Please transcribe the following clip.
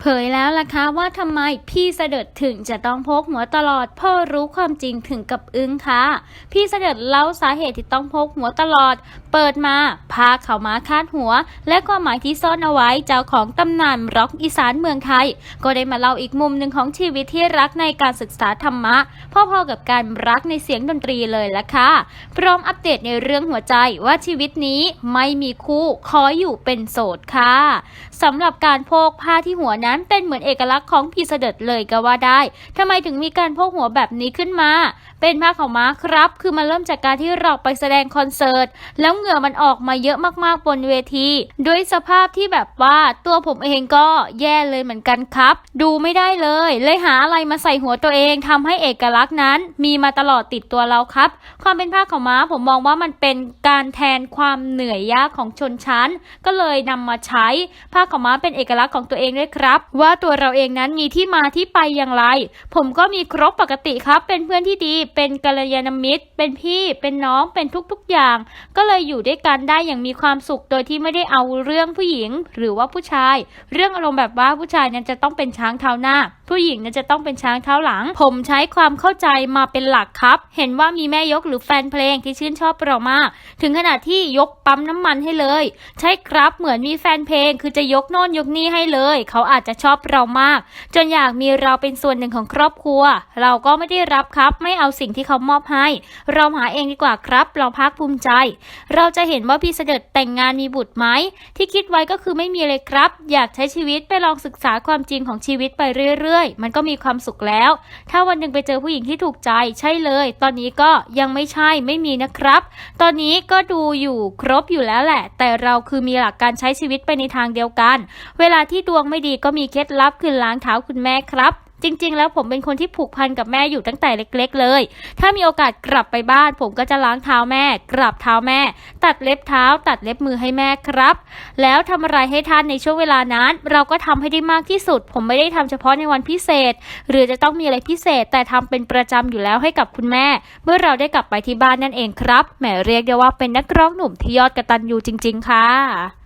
เผยแล้วล่ะคะว่าทำไมพี่เสด็จถึงจะต้องพกหัวตลอดพ่อรู้ความจริงถึงกับอึ้งค่ะ พี่เสด็จเล่าสาเหตุที่ต้องพกหัวตลอด เปิดมาพาเขามาคาดหัว และความหมายที่ซ่อนเอาไว้เจ้าของตำนานร็อกอีสานเมืองไทย ก็ได้มาเล่าอีกมุมหนึ่งของชีวิตที่รักในการศึกษาธรรมะพ่อๆกับการรักในเสียงดนตรีเลยล่ะค่ะพร้อมอัปเดตในเรื่องหัวใจว่าชีวิตนี้ไม่มีคู่ขออยู่เป็นโสดค่ะสำหรับการโพกผ้าที่หัวนั้นเป็นเหมือนเอกลักษณ์ของพีเสด็จเลยก็ว่าได้ทำไมถึงมีการพกหัวแบบนี้ขึ้นมา เป็นผ้าขาวม้าครับ คือมันเริ่มจากการที่เราไปแสดงคอนเสิร์ต แล้วเหงื่อมันออกมาเยอะมากๆบนเวที ด้วยสภาพที่แบบว่าตัวผมเองก็แย่เลยเหมือนกันครับ ดูไม่ได้เลย เลยหาอะไรมาใส่หัวตัวเองทำให้เอกลักษณ์นั้น มีมาตลอดติดตัวเราครับ ความเป็นผ้าขาวม้าผมมองว่ามันเป็นการแทนความเหนื่อยยากของชนชั้น ก็เลยนำมาใช้ผ้าขาวม้าเป็นเอกลักษณ์ของตัวเองด้วยครับว่าตัวเราเองนั้นมีที่มาที่ไปอย่างไร ผมก็มีครบปกติครับ เป็นเพื่อนที่ดี เป็นกัลยาณมิตร เป็นพี่ เป็นน้อง เป็นทุกๆอย่าง ก็เลยอยู่ด้วยกันได้อย่างมีความสุข โดยที่ไม่ได้เอาเรื่องผู้หญิง หรือว่าผู้ชาย เรื่องอารมณ์แบบว่าผู้ชายนั้นจะต้องเป็นช้างเท้าหน้าผู้หญิงนจะต้องเป็นช้างเท้าหลัง ผมใช้ความเข้าใจมาเป็นหลักครับ เห็นว่ามีแม่ยกหรือแฟนเพลงที่ชื่นชอบเรามาก ถึงขนาดที่ยกปั๊มน้ำมันให้เลย ใช่ครับเหมือนมีแฟนเพลง คือจะยกโน่นยกนี่ให้เลย เขาอาจจะชอบเรามาก จนอยากมีเราเป็นส่วนหนึ่งของครอบครัว เราก็ไม่ได้รับครับ ไม่เอาสิ่งที่เขามอบให้ เราหาเองดีกว่าครับ เราภาคภูมิใจ เราจะเห็นว่าพี่เสด็จแต่งงานมีบุตรไหมที่คิดไว้ก็คือไม่มีเลยครับ อยากใช้ชีวิตไปลองศึกษาความจริงของชีวิตไปเรื่อยๆ มันก็มีความสุขแล้ว ถ้าวันหนึ่งไปเจอผู้หญิงที่ถูกใจใช่เลย ตอนนี้ก็ยังไม่ใช่ไม่มีนะครับ ตอนนี้ก็ดูอยู่ครบอยู่แล้วแหละ แต่เราคือมีหลักการใช้ชีวิตไปในทางเดียวกัน เวลาที่ดวงไม่ดีก็มีเคล็ดลับคือล้างเท้าคุณแม่ครับ จริง ๆ แล้วผมเป็นคนที่ผูกพันกับแม่อยู่ตั้งแต่เล็ก ๆ เลย ถ้ามีโอกาสกลับไปบ้าน ผมก็จะล้างเท้าแม่ กราบเท้าแม่ ตัดเล็บเท้า ตัดเล็บมือให้แม่ครับ แล้วทำอะไรให้ท่านในช่วงเวลานั้น เราก็ทำให้ได้มากที่สุด ผมไม่ได้ทำเฉพาะในวันพิเศษ หรือจะต้องมีอะไรพิเศษ แต่ทำเป็นประจำอยู่แล้วให้กับคุณแม่ เมื่อเราได้กลับไปที่บ้านนั่นเองครับแหมเรียกได้ว่าเป็นนักร้องหนุ่มที่ยอดกระตันยูจริง ๆ ค่ะ